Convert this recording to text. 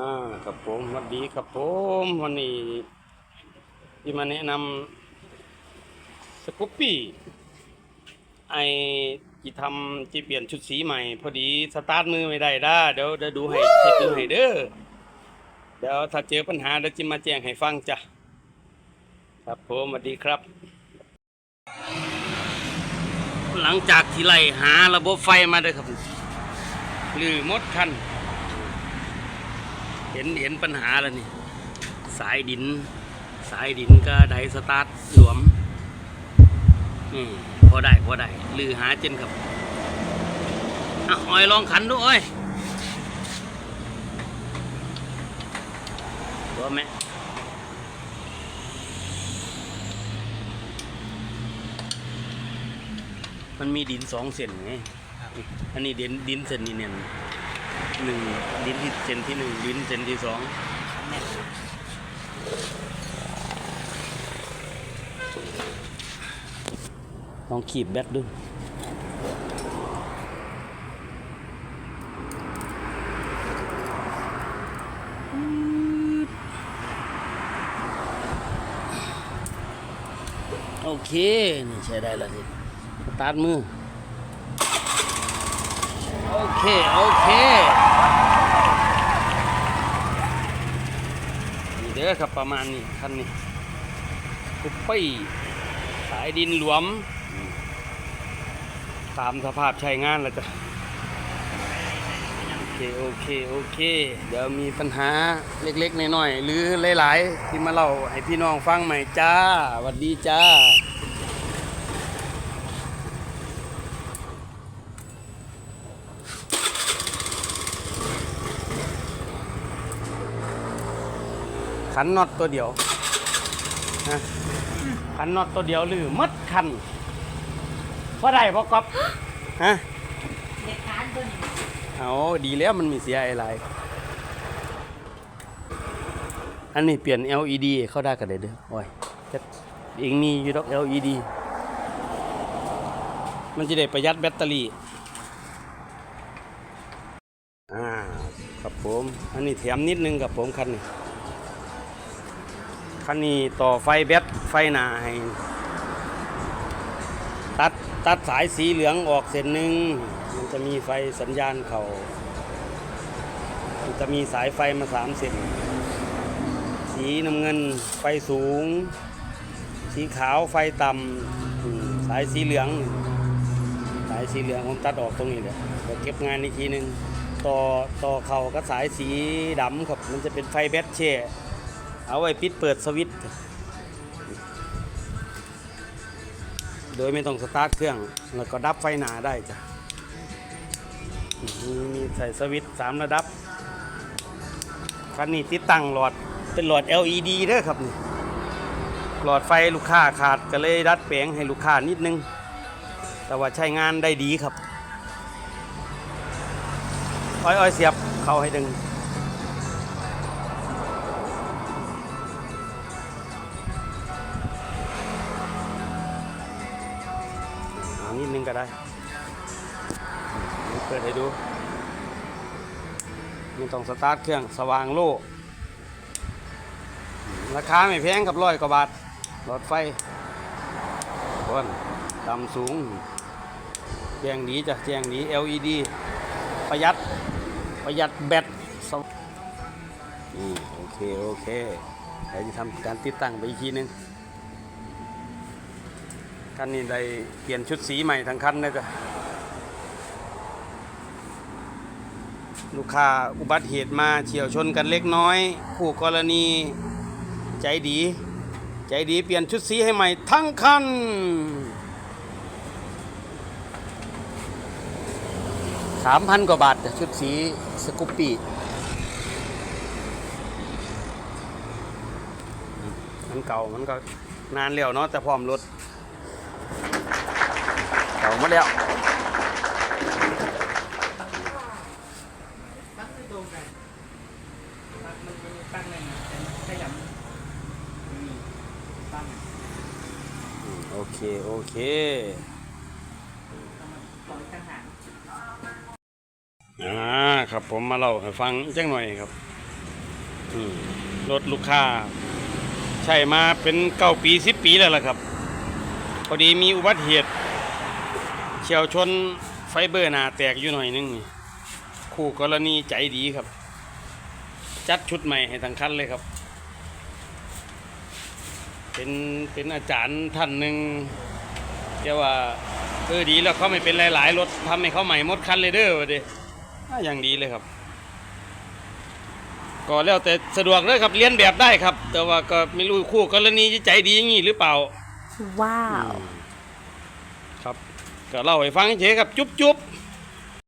อ่าครับผมสวัสดีครับผมวันนี้ที่มาแนะนำสกูปปี้ไอที่ทำที่เปลี่ยนชุดสีใหม่ พอดีสตาร์ทมือไม่ได้ด้าเดี๋ยวเดี๋ยวดูให้เช็คดูให้เด้อเดี๋ยวถ้าเจอปัญหาเดี๋ยวจะมาแจ้งให้ฟังจ้ะครับผมสวัสดีครับ หลังจากที่ไล่หาระบบไฟมาเด้อครับหรือมดคัน เห็นเห็นปัญหาแล้วนี่ สายดิน สายดินก็ไดสตาร์ทหลวมอืมพอได้พอได้ลือหาเจนครับอะออยลองขันดูอ้อยตัวแม่มันมีดินสองเส้นไงอันนี้ดินดินเส้นนี้เนี่ย หนึ่งลิ้นที่เซนที่หนึ่งลิ้นเซนที่สองลองขีบแบตดูโอเค นี่ใช้ได้แล้วสิ สตาร์ทมือ โอเค โอเคนี่เด้อครับประมาณนี้คันนี้กุปปี้สายดินหลวม ตามสภาพใช้งานแล้วจ้ะโอเค โอเค โอเค เดี๋ยวมีปัญหาเล็กๆน้อยๆหรือหลาย ๆ ที่มาเล่าให้พี่น้องฟังใหม่จ้าสวัสดีจ้า ขันน็อตตัวเดียวนะขันน็อตตัวเดียวหรือมัดคันเพอได้พอกอบฮะเด็กค้านตัวนี้เอาดีแล้วมันมีเสียอะไรอันนี้เปลี่ยน LED เข้าได้กันเลยเด้อโอ้ยจะเองมีอยู่ดอก LED มันจะได้ประหยัดแบตเตอรี่อ่าครับผม อันนี้แถมนิดนึงกับผมคันนี้ คันนี้ต่อไฟแบตไฟหนาให้ตัดตัดสายสีเหลืองออกเส้นหนึ่งมันจะมีไฟสัญญาณเขามันจะมีสายไฟมาสามเส้นสีน้ำเงินไฟสูง สีขาวไฟต่ำสายสีเหลือง สายสีเหลืองผมตัดออกตรงนี้เลยเดี๋ยวเก็บงานอีกทีหนึ่งต่อต่อเข่าก็สายสีดำครับมันจะเป็นไฟแบตเช่ เอาไว้ปิดเปิดสวิตช์โดยไม่ต้องสตาร์ทเครื่อง แล้วก็ดับไฟหนาได้จ้ะ มีใส่สวิตช์สามระดับ คันนี้ติดตั้งหลอดเป็นหลอด LED เด้อครับนี่หลอดไฟลูกค้าขาดก็เลยดัดแปลงให้ลูกค้านิดนึง แต่ว่าใช้งานได้ดีครับ อ้อยๆเสียบเข้าให้ดึง ก็ได้ เปิดให้ดูไม่ต้องสตาร์ทเครื่องสว่างโล่อืมราคาไม่แพงกับร้อยกว่าบาทหลอดไฟคนต่ำสูงแจ้งดีจ้ะแจ้งดี LED ประหยัด ประหยัดแบตสวอืมโอเค โอเคเดี๋ยวจะทำการติดตั้งไปอีกทีนึง คันนี้ได้เปลี่ยนชุดสีใหม่ทั้งคันเลยจ้ะลูกค้าอุบัติเหตุมาเฉียวชนกันเล็กน้อยคู่กรณีใจดี ใจดีเปลี่ยนชุดสีให้ใหม่ทั้งคันสามพันกว่าบาทชุดสีสกุปปี้มันเก่ามันก็นานแล้วเนาะแต่พร้อมรถ เก่าหมดแล้วโอเค โอเคอ่าครับผมมาเล่าให้ฟังจังหน่อยครับรถลูกค้า ใช้มาเป็นเก้าปีสิบปีแล้วล่ะครับ พอดีมีอุบัติเหตุ ฉียวชนไฟเบอร์หนาแตกอยู่หน่อยนึงนี่คู่กรณีใจดีครับ จัดชุดใหม่ให้ทั้งคันเลยครับ เป็นเป็นอาจารย์ท่านหนึ่งเรียกว่าเออดีแล้วเขาไม่เป็นหลายๆรถทำให้เขาใหม่หมดคันเลยเด้อวะเด้อ่าอย่างดีเลยครับ ก็แล้วแต่สะดวกเลยครับเรียนแบบได้ครับ แต่ว่าก็ไม่รู้คู่กรณีจะใจดีอย่างนี้หรือเปล่า ว้าวครับ ก็เล่าให้ฟังเฉยๆครับ จุ๊บจุ๊บ